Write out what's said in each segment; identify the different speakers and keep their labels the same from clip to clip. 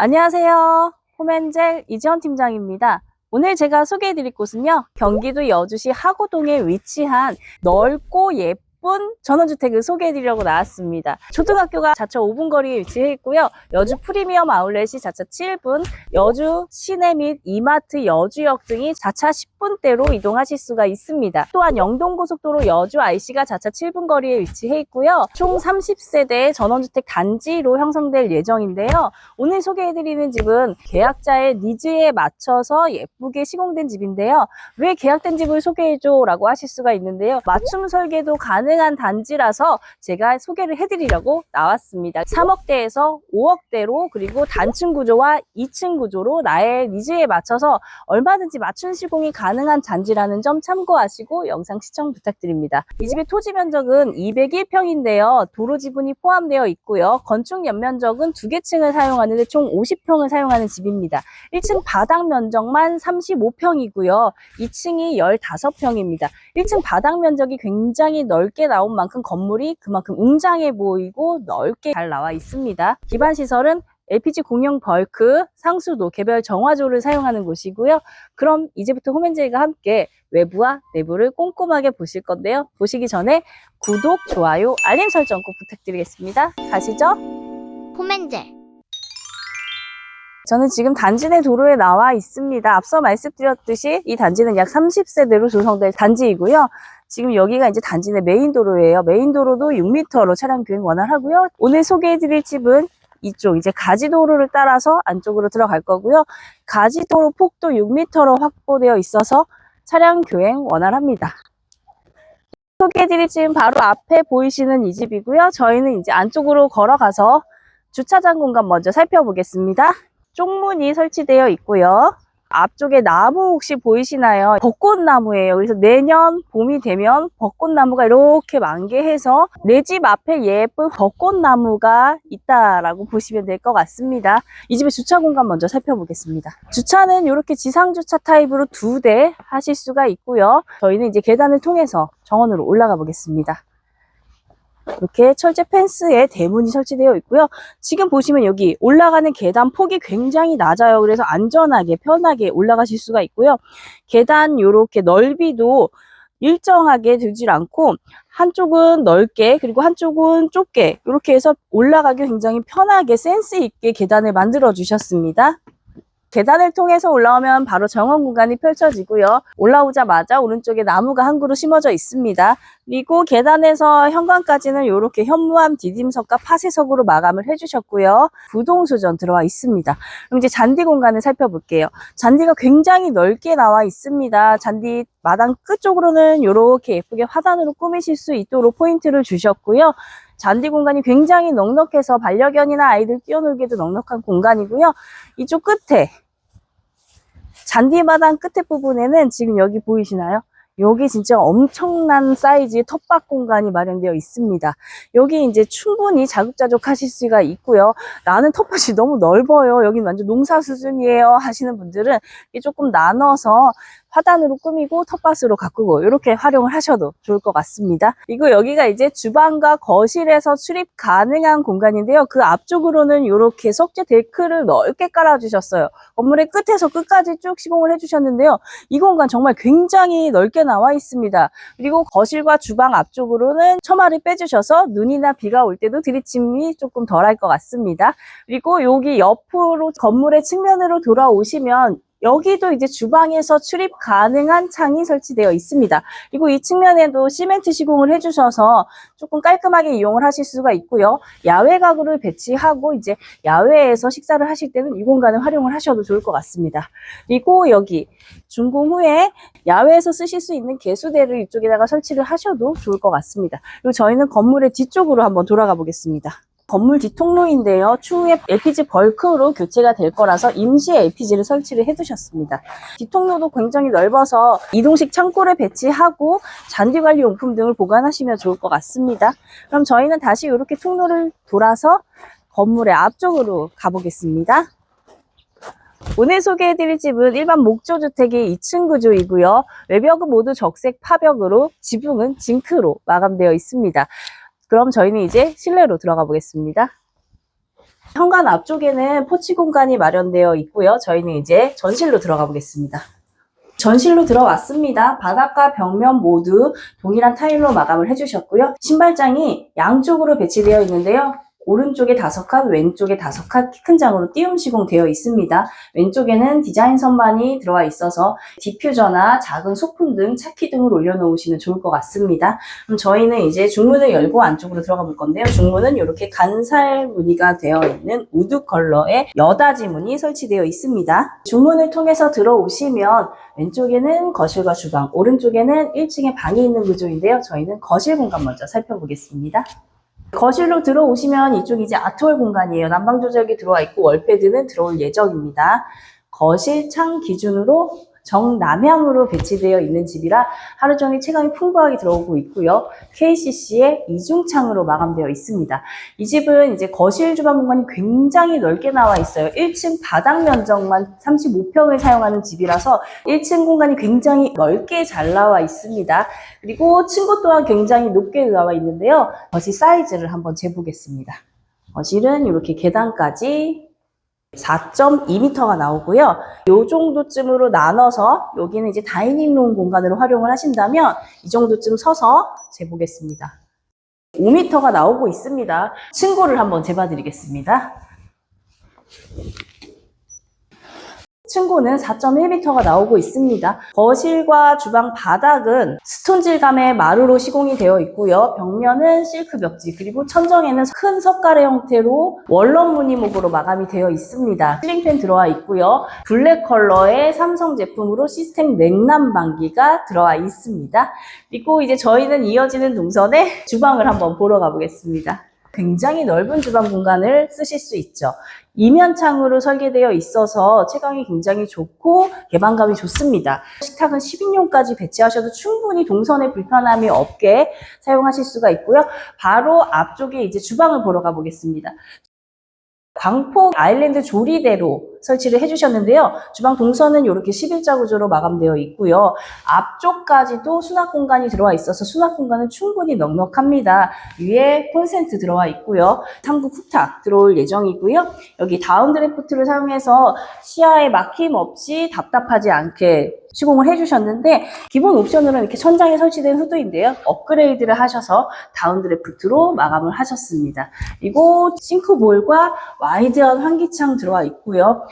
Speaker 1: 안녕하세요. 홈엔젤 이지원 팀장입니다. 오늘 제가 소개해드릴 곳은요. 경기도 여주시 하고동에 위치한 넓고 예쁜 전원주택을 소개해드리려고 나왔습니다. 초등학교가 자차 5분 거리에 위치해 있고요. 여주 프리미엄 아울렛이 자차 7분, 여주 시내 및 이마트 여주역 등이 자차 10분대로 이동하실 수가 있습니다. 또한 영동고속도로 여주 IC가 자차 7분 거리에 위치해 있고요. 총 30세대 전원주택 단지로 형성될 예정인데요. 오늘 소개해드리는 집은 계약자의 니즈에 맞춰서 예쁘게 시공된 집인데요. 왜 계약된 집을 소개해줘? 라고 하실 수가 있는데요. 맞춤 설계도 가능 한 단지라서 제가 소개를 해드리려고 나왔습니다. 3억대에서 5억대로 그리고 단층 구조와 2층 구조로 나의 니즈에 맞춰서 얼마든지 맞춤 시공이 가능한 단지라는 점 참고하시고 영상 시청 부탁드립니다. 이 집의 토지 면적은 201평인데요. 도로 지분이 포함되어 있고요. 건축 연면적은 두 개 층을 사용하는데 총 50평을 사용하는 집입니다. 1층 바닥 면적만 35평이고요. 2층이 15평입니다. 1층 바닥 면적이 굉장히 넓게 나온 만큼 건물이 그만큼 웅장해 보이고 넓게 잘 나와 있습니다. 기반 시설은 LPG 공용 벌크, 상수도, 개별 정화조를 사용하는 곳이고요. 그럼 이제부터 홈앤제이가 함께 외부와 내부를 꼼꼼하게 보실 건데요. 보시기 전에 구독, 좋아요, 알림 설정 꼭 부탁드리겠습니다. 가시죠.
Speaker 2: 홈엔젤
Speaker 1: 저는 지금 단지 내 도로에 나와 있습니다. 앞서 말씀드렸듯이 이 단지는 약 30세대로 조성될 단지이고요. 지금 여기가 이제 단지 내 메인 도로예요. 메인 도로도 6m로 차량 주행 원활하고요. 오늘 소개해드릴 집은 이쪽 이제 가지도로를 따라서 안쪽으로 들어갈 거고요. 가지도로 폭도 6m로 확보되어 있어서 차량 교행 원활합니다. 소개해드릴 집은 바로 앞에 보이시는 이 집이고요. 저희는 이제 안쪽으로 걸어가서 주차장 공간 먼저 살펴보겠습니다. 쪽문이 설치되어 있고요. 앞쪽에 나무 혹시 보이시나요? 벚꽃나무예요. 그래서 내년 봄이 되면 벚꽃나무가 이렇게 만개해서 내 집 앞에 예쁜 벚꽃나무가 있다라고 보시면 될 것 같습니다. 이 집의 주차 공간 먼저 살펴보겠습니다. 주차는 이렇게 지상 주차 타입으로 두 대 하실 수가 있고요. 저희는 이제 계단을 통해서 정원으로 올라가 보겠습니다. 이렇게 철제 펜스에 대문이 설치되어 있고요. 지금 보시면 여기 올라가는 계단 폭이 굉장히 낮아요. 그래서 안전하게 편하게 올라가실 수가 있고요. 계단 이렇게 넓이도 일정하게 두질 않고 한쪽은 넓게 그리고 한쪽은 좁게 이렇게 해서 올라가기 굉장히 편하게 센스 있게 계단을 만들어 주셨습니다. 계단을 통해서 올라오면 바로 정원 공간이 펼쳐지고요. 올라오자마자 오른쪽에 나무가 한 그루 심어져 있습니다. 그리고 계단에서 현관까지는 이렇게 현무암 디딤석과 파쇄석으로 마감을 해주셨고요. 부동수전 들어와 있습니다. 그럼 이제 잔디 공간을 살펴볼게요. 잔디가 굉장히 넓게 나와 있습니다. 잔디 마당 끝쪽으로는 이렇게 예쁘게 화단으로 꾸미실 수 있도록 포인트를 주셨고요. 잔디 공간이 굉장히 넉넉해서 반려견이나 아이들 뛰어놀기에도 넉넉한 공간이고요. 이쪽 끝에 잔디 마당 끝에 부분에는 지금 여기 보이시나요? 여기 진짜 엄청난 사이즈의 텃밭 공간이 마련되어 있습니다. 여기 이제 충분히 자급자족 하실 수가 있고요. 나는 텃밭이 너무 넓어요. 여기 완전 농사 수준이에요. 하시는 분들은 조금 나눠서 화단으로 꾸미고 텃밭으로 가꾸고 이렇게 활용을 하셔도 좋을 것 같습니다. 그리고 여기가 이제 주방과 거실에서 출입 가능한 공간인데요. 그 앞쪽으로는 이렇게 석재 데크를 넓게 깔아주셨어요. 건물의 끝에서 끝까지 쭉 시공을 해주셨는데요. 이 공간 정말 굉장히 넓게 나와 있습니다. 그리고 거실과 주방 앞쪽으로는 처마를 빼주셔서 눈이나 비가 올 때도 들이침이 조금 덜할 것 같습니다. 그리고 여기 옆으로 건물의 측면으로 돌아오시면 여기도 이제 주방에서 출입 가능한 창이 설치되어 있습니다. 그리고 이 측면에도 시멘트 시공을 해주셔서 조금 깔끔하게 이용을 하실 수가 있고요. 야외 가구를 배치하고 이제 야외에서 식사를 하실 때는 이 공간을 활용을 하셔도 좋을 것 같습니다. 그리고 여기 준공 후에 야외에서 쓰실 수 있는 개수대를 이쪽에다가 설치를 하셔도 좋을 것 같습니다. 그리고 저희는 건물의 뒤쪽으로 한번 돌아가 보겠습니다. 건물 뒷통로인데요. 추후에 LPG 벌크로 교체가 될 거라서 임시 LPG를 설치를 해두셨습니다. 뒷통로도 굉장히 넓어서 이동식 창고를 배치하고 잔디 관리 용품 등을 보관하시면 좋을 것 같습니다. 그럼 저희는 다시 이렇게 통로를 돌아서 건물의 앞쪽으로 가보겠습니다. 오늘 소개해드릴 집은 일반 목조주택의 2층 구조이고요. 외벽은 모두 적색 파벽으로 지붕은 징크로 마감되어 있습니다. 그럼 저희는 이제 실내로 들어가 보겠습니다. 현관 앞쪽에는 포치 공간이 마련되어 있고요. 저희는 이제 전실로 들어가 보겠습니다. 전실로 들어왔습니다. 바닥과 벽면 모두 동일한 타일로 마감을 해주셨고요. 신발장이 양쪽으로 배치되어 있는데요. 오른쪽에 다섯 칸, 왼쪽에 다섯 칸 키 큰 장으로 띄움 시공되어 있습니다. 왼쪽에는 디자인 선반이 들어와 있어서 디퓨저나 작은 소품 등 차키 등을 올려놓으시면 좋을 것 같습니다. 그럼 저희는 이제 중문을 열고 안쪽으로 들어가 볼 건데요. 중문은 이렇게 간살 무늬가 되어 있는 우드 컬러의 여다지 문이 설치되어 있습니다. 중문을 통해서 들어오시면 왼쪽에는 거실과 주방, 오른쪽에는 1층에 방이 있는 구조인데요. 저희는 거실 공간 먼저 살펴보겠습니다. 거실로 들어오시면 이쪽이 이제 아트월 공간이에요. 난방 조절기 들어와 있고 월패드는 들어올 예정입니다. 거실 창 기준으로 정남향으로 배치되어 있는 집이라 하루 종일 체감이 풍부하게 들어오고 있고요. KCC의 이중창으로 마감되어 있습니다. 이 집은 이제 거실 주방 공간이 굉장히 넓게 나와 있어요. 1층 바닥 면적만 35평을 사용하는 집이라서 1층 공간이 굉장히 넓게 잘 나와 있습니다. 그리고 층고 또한 굉장히 높게 나와 있는데요. 거실 사이즈를 한번 재보겠습니다. 거실은 이렇게 계단까지 4.2m가 나오고요. 이 정도쯤으로 나눠서 여기는 이제 다이닝룸 공간으로 활용을 하신다면 이 정도쯤 서서 재보겠습니다. 5m가 나오고 있습니다. 층고를 한번 재봐드리겠습니다. 층고는 4.1m가 나오고 있습니다. 거실과 주방 바닥은 스톤 질감의 마루로 시공이 되어 있고요. 벽면은 실크 벽지 그리고 천정에는 큰 석가래 형태로 원런 무늬목으로 마감이 되어 있습니다. 실링팬 들어와 있고요. 블랙 컬러의 삼성 제품으로 시스템 냉난방기가 들어와 있습니다. 그리고 이제 저희는 이어지는 동선에 주방을 한번 보러 가보겠습니다. 굉장히 넓은 주방 공간을 쓰실 수 있죠. 이면 창으로 설계되어 있어서 채광이 굉장히 좋고 개방감이 좋습니다. 식탁은 10인용까지 배치하셔도 충분히 동선에 불편함이 없게 사용하실 수가 있고요. 바로 앞쪽에 이제 주방을 보러 가보겠습니다. 광폭 아일랜드 조리대로 설치를 해주셨는데요. 주방 동선은 이렇게 11자 구조로 마감되어 있고요. 앞쪽까지도 수납 공간이 들어와 있어서 수납 공간은 충분히 넉넉합니다. 위에 콘센트 들어와 있고요. 상부 쿡탑 들어올 예정이고요. 여기 다운 드래프트를 사용해서 시야에 막힘 없이 답답하지 않게 시공을 해주셨는데 기본 옵션으로는 이렇게 천장에 설치된 후드인데요. 업그레이드를 하셔서 다운 드래프트로 마감을 하셨습니다. 그리고 싱크볼과 와이드한 환기창 들어와 있고요.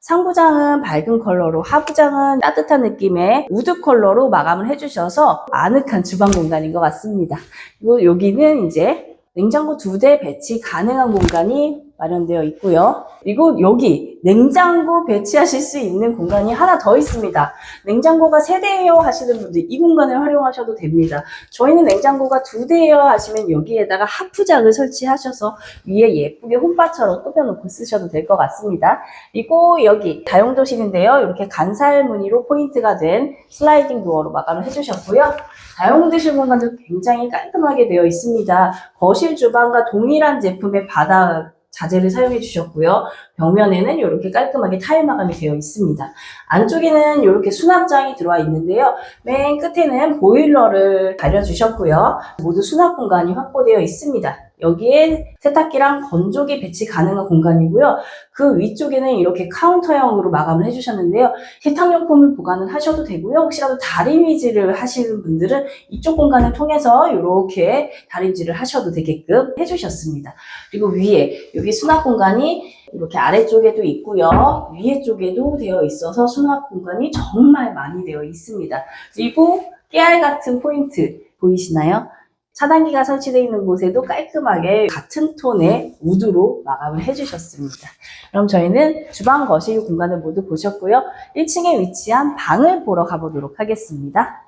Speaker 1: 상부장은 밝은 컬러로 하부장은 따뜻한 느낌의 우드 컬러로 마감을 해주셔서 아늑한 주방 공간인 것 같습니다. 그리고 여기는 이제 냉장고 두 대 배치 가능한 공간이 마련되어 있고요. 그리고 여기 냉장고 배치하실 수 있는 공간이 하나 더 있습니다. 냉장고가 세 대예요 하시는 분들 이 공간을 활용하셔도 됩니다. 저희는 냉장고가 두 대예요 하시면 여기에다가 하프장을 설치하셔서 위에 예쁘게 홈바처럼 꾸며놓고 쓰셔도 될 것 같습니다. 그리고 여기 다용도실인데요. 이렇게 간살 무늬로 포인트가 된 슬라이딩 도어로 마감을 해주셨고요. 다용도실 공간도 굉장히 깔끔하게 되어 있습니다. 거실 주방과 동일한 제품의 바닥 자재를 사용해 주셨고요. 벽면에는 이렇게 깔끔하게 타일 마감이 되어 있습니다. 안쪽에는 이렇게 수납장이 들어와 있는데요. 맨 끝에는 보일러를 달려주셨고요. 모두 수납 공간이 확보되어 있습니다. 여기에 세탁기랑 건조기 배치 가능한 공간이고요. 그 위쪽에는 이렇게 카운터형으로 마감을 해주셨는데요. 세탁용품을 보관을 하셔도 되고요. 혹시라도 다림이질을 하시는 분들은 이쪽 공간을 통해서 이렇게 다림질을 하셔도 되게끔 해주셨습니다. 그리고 위에 여기 수납 공간이 이렇게 아래쪽에도 있고요. 위에 쪽에도 되어 있어서 수납 공간이 정말 많이 되어 있습니다. 그리고 깨알 같은 포인트 보이시나요? 차단기가 설치되어 있는 곳에도 깔끔하게 같은 톤의 우드로 마감을 해주셨습니다. 그럼 저희는 주방 거실 공간을 모두 보셨고요. 1층에 위치한 방을 보러 가보도록 하겠습니다.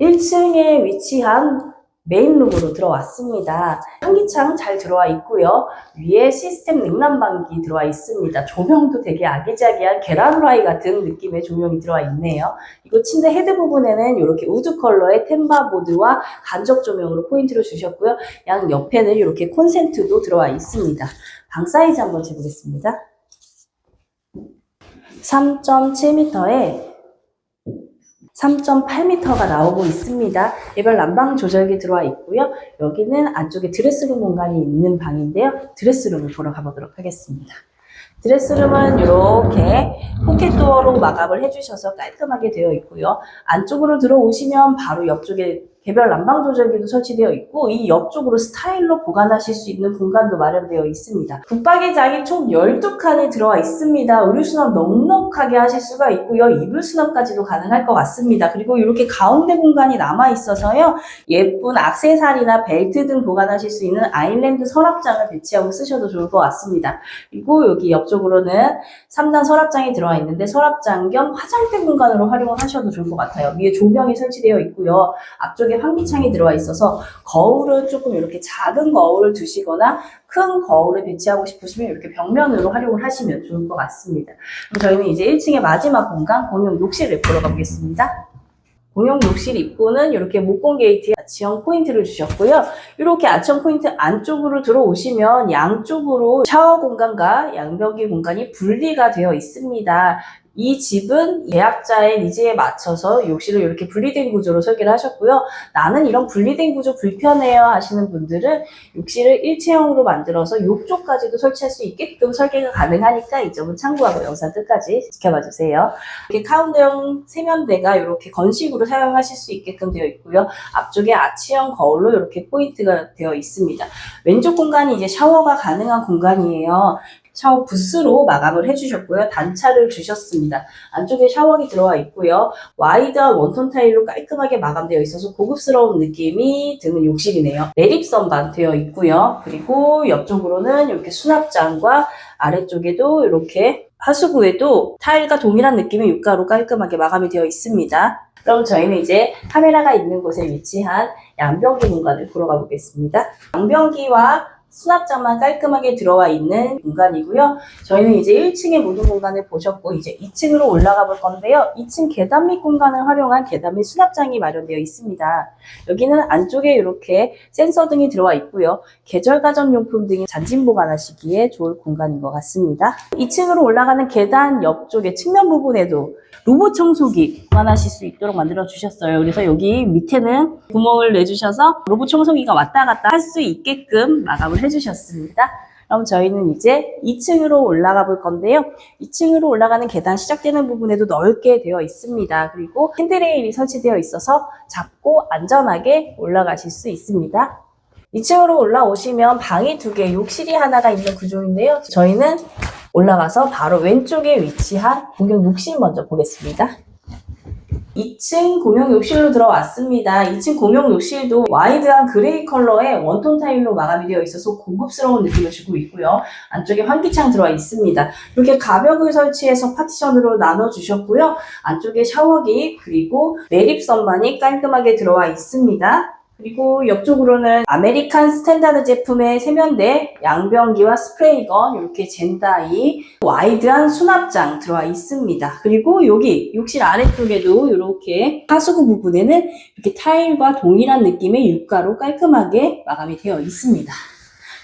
Speaker 1: 1층에 위치한 메인룸으로 들어왔습니다. 환기창 잘 들어와 있고요. 위에 시스템 냉난방기 들어와 있습니다. 조명도 되게 아기자기한 계란 후라이 같은 느낌의 조명이 들어와 있네요. 이거 침대 헤드 부분에는 이렇게 우드 컬러의 템바 보드와 간접 조명으로 포인트를 주셨고요. 양 옆에는 이렇게 콘센트도 들어와 있습니다. 방 사이즈 한번 재보겠습니다. 3.7m에 3.8m가 나오고 있습니다. 개별 난방 조절기 들어와 있고요. 여기는 안쪽에 드레스룸 공간이 있는 방인데요. 드레스룸을 보러 가보도록 하겠습니다. 드레스룸은 이렇게 포켓도어로 마감을 해주셔서 깔끔하게 되어 있고요. 안쪽으로 들어오시면 바로 옆쪽에 개별 난방 조절기도 설치되어 있고 이 옆쪽으로 스타일로 보관하실 수 있는 공간도 마련되어 있습니다. 붙박이장이 총 12칸이 들어와 있습니다. 의류 수납 넉넉하게 하실 수가 있고요. 이불 수납까지도 가능할 것 같습니다. 그리고 이렇게 가운데 공간이 남아 있어서요. 예쁜 악세사리나 벨트 등 보관하실 수 있는 아일랜드 서랍장을 배치하고 쓰셔도 좋을 것 같습니다. 그리고 여기 옆쪽으로는 3단 서랍장이 들어와 있는데 서랍장 겸 화장대 공간으로 활용을 하셔도 좋을 것 같아요. 위에 조명이 설치되어 있고요. 앞쪽에 환기창이 들어와 있어서 거울은 조금 이렇게 작은 거울을 두시거나 큰 거울을 배치하고 싶으시면 이렇게 벽면으로 활용을 하시면 좋을 것 같습니다. 그럼 저희는 이제 1층의 마지막 공간 공용 욕실을 보러 가보겠습니다. 공용 욕실 입구는 이렇게 목공 게이트에 아치형 포인트를 주셨고요. 이렇게 아치형 포인트 안쪽으로 들어오시면 양쪽으로 샤워 공간과 양변기 공간이 분리가 되어 있습니다. 이 집은 예약자의 니즈에 맞춰서 욕실을 이렇게 분리된 구조로 설계를 하셨고요. 나는 이런 분리된 구조 불편해요 하시는 분들은 욕실을 일체형으로 만들어서 욕조까지도 설치할 수 있게끔 설계가 가능하니까 이 점은 참고하고 영상 끝까지 지켜봐 주세요. 이렇게 카운터형 세면대가 이렇게 건식으로 사용하실 수 있게끔 되어 있고요. 앞쪽에 아치형 거울로 이렇게 포인트가 되어 있습니다. 왼쪽 공간이 이제 샤워가 가능한 공간이에요. 샤워 부스로 마감을 해주셨고요. 단차를 주셨습니다. 안쪽에 샤워기 들어와 있고요. 와이드한 원톤 타일로 깔끔하게 마감되어 있어서 고급스러운 느낌이 드는 욕실이네요. 내립선반 되어 있고요. 그리고 옆쪽으로는 이렇게 수납장과 아래쪽에도 이렇게 하수구에도 타일과 동일한 느낌의 육가로 깔끔하게 마감이 되어 있습니다. 그럼 저희는 이제 카메라가 있는 곳에 위치한 양변기 공간을 보러 가보겠습니다. 양변기와 수납장만 깔끔하게 들어와 있는 공간이고요. 저희는 이제 1층의 모든 공간을 보셨고 이제 2층으로 올라가 볼 건데요. 2층 계단 밑 공간을 활용한 계단 밑 수납장이 마련되어 있습니다. 여기는 안쪽에 이렇게 센서 등이 들어와 있고요. 계절 가전 용품 등이 잔진 보관하시기에 좋을 공간인 것 같습니다. 2층으로 올라가는 계단 옆쪽에 측면 부분에도 로봇 청소기 보관하실 수 있도록 만들어 주셨어요. 그래서 여기 밑에는 구멍을 내주셔서 로봇 청소기가 왔다 갔다 할 수 있게끔 마감을 해 주셨습니다. 그럼 저희는 이제 2층으로 올라가 볼 건데요. 2층으로 올라가는 계단 시작되는 부분에도 넓게 되어 있습니다. 그리고 핸드레일이 설치되어 있어서 잡고 안전하게 올라가실 수 있습니다. 2층으로 올라오시면 방이 두 개, 욕실이 하나가 있는 구조인데요. 저희는 올라가서 바로 왼쪽에 위치한 공용 욕실 먼저 보겠습니다. 2층 공용 욕실로 들어왔습니다. 2층 공용 욕실도 와이드한 그레이 컬러의 원톤 타일로 마감이 되어 있어서 고급스러운 느낌을 주고 있고요. 안쪽에 환기창 들어와 있습니다. 이렇게 가벽을 설치해서 파티션으로 나눠주셨고요. 안쪽에 샤워기 그리고 내립 선반이 깔끔하게 들어와 있습니다. 그리고 옆쪽으로는 아메리칸 스탠다드 제품의 세면대, 양변기와 스프레이건, 이렇게 젠다이, 와이드한 수납장 들어와 있습니다. 그리고 여기 욕실 아래쪽에도 이렇게 하수구 부분에는 이렇게 타일과 동일한 느낌의 육가로 깔끔하게 마감이 되어 있습니다.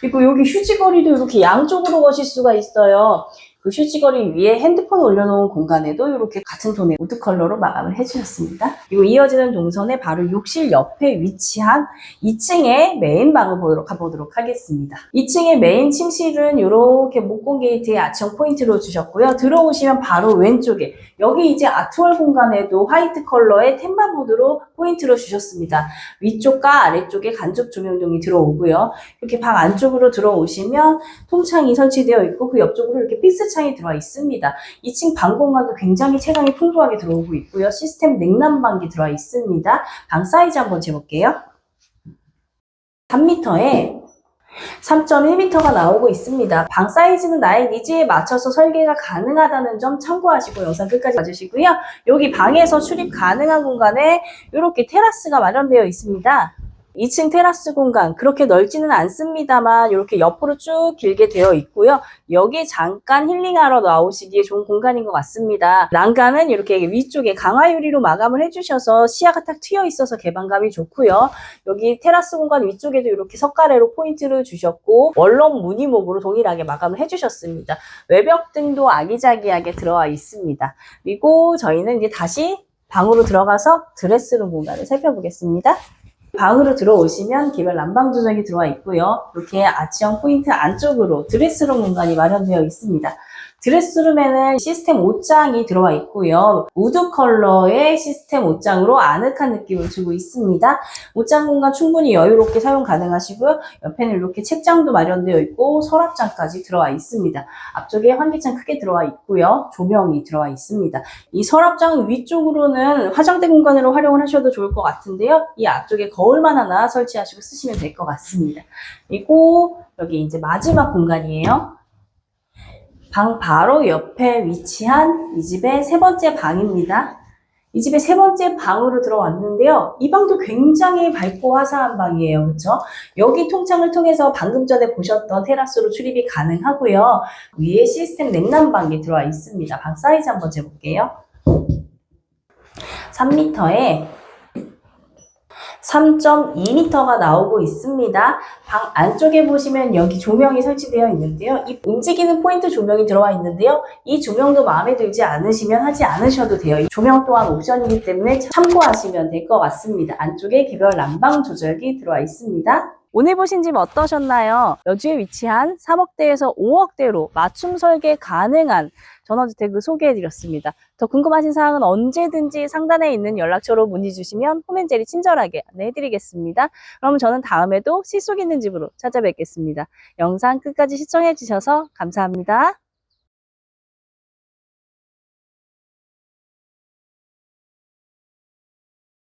Speaker 1: 그리고 여기 휴지거리도 이렇게 양쪽으로 거실 수가 있어요. 그 휴지거리 위에 핸드폰 올려놓은 공간에도 이렇게 같은 톤의 우드 컬러로 마감을 해주셨습니다. 그리고 이어지는 동선에 바로 욕실 옆에 위치한 2층의 메인 방을 보도록, 가보도록 하겠습니다. 2층의 메인 침실은 이렇게 목공 게이트에 아청 포인트로 주셨고요. 들어오시면 바로 왼쪽에 여기 이제 아트월 공간에도 화이트 컬러의 템바보드로 포인트로 주셨습니다. 위쪽과 아래쪽에 간접 조명등이 들어오고요. 이렇게 방 안쪽으로 들어오시면 통창이 설치되어 있고 그 옆쪽으로 이렇게 피스 창이 들어와 있습니다. 2층 방 공간도 굉장히 체감이 풍부하게 들어오고 있고요. 시스템 냉난방기 들어와 있습니다. 방 사이즈 한번 재볼게요. 3m에 3.1m가 나오고 있습니다. 방 사이즈는 나의 니즈에 맞춰서 설계가 가능하다는 점 참고하시고 영상 끝까지 봐주시고요. 여기 방에서 출입 가능한 공간에 이렇게 테라스가 마련되어 있습니다. 2층 테라스 공간 그렇게 넓지는 않습니다만 이렇게 옆으로 쭉 길게 되어 있고요. 여기 잠깐 힐링하러 나오시기에 좋은 공간인 것 같습니다. 난간은 이렇게 위쪽에 강화 유리로 마감을 해주셔서 시야가 딱 트여 있어서 개방감이 좋고요. 여기 테라스 공간 위쪽에도 이렇게 석가래로 포인트를 주셨고 원록 무늬목으로 동일하게 마감을 해주셨습니다. 외벽 등도 아기자기하게 들어와 있습니다. 그리고 저희는 이제 다시 방으로 들어가서 드레스룸 공간을 살펴보겠습니다. 방으로 들어오시면 개별 난방 조정이 들어와 있고요. 이렇게 아치형 포인트 안쪽으로 드레스룸 공간이 마련되어 있습니다. 드레스룸에는 시스템 옷장이 들어와 있고요. 우드 컬러의 시스템 옷장으로 아늑한 느낌을 주고 있습니다. 옷장 공간 충분히 여유롭게 사용 가능하시고요. 옆에는 이렇게 책장도 마련되어 있고 서랍장까지 들어와 있습니다. 앞쪽에 환기창 크게 들어와 있고요. 조명이 들어와 있습니다. 이 서랍장 위쪽으로는 화장대 공간으로 활용을 하셔도 좋을 것 같은데요. 이 앞쪽에 거울만 하나 설치하시고 쓰시면 될 것 같습니다. 그리고 여기 이제 마지막 공간이에요. 방 바로 옆에 위치한 이 집의 세 번째 방입니다. 이 집의 세 번째 방으로 들어왔는데요. 이 방도 굉장히 밝고 화사한 방이에요. 그렇죠? 여기 통창을 통해서 방금 전에 보셨던 테라스로 출입이 가능하고요. 위에 시스템 냉난방이 들어와 있습니다. 방 사이즈 한번 재볼게요. 3m에 3.2m가 나오고 있습니다. 방 안쪽에 보시면 여기 조명이 설치되어 있는데요. 이 움직이는 포인트 조명이 들어와 있는데요. 이 조명도 마음에 들지 않으시면 하지 않으셔도 돼요. 이 조명 또한 옵션이기 때문에 참고하시면 될 것 같습니다. 안쪽에 개별 난방 조절기 들어와 있습니다. 오늘 보신 집 어떠셨나요? 여주에 위치한 3억대에서 5억대로 맞춤 설계 가능한 전원주택을 소개해드렸습니다. 더 궁금하신 사항은 언제든지 상단에 있는 연락처로 문의 주시면 홈앤젤이 친절하게 안내해드리겠습니다. 그럼 저는 다음에도 실속 있는 집으로 찾아뵙겠습니다. 영상 끝까지 시청해주셔서 감사합니다.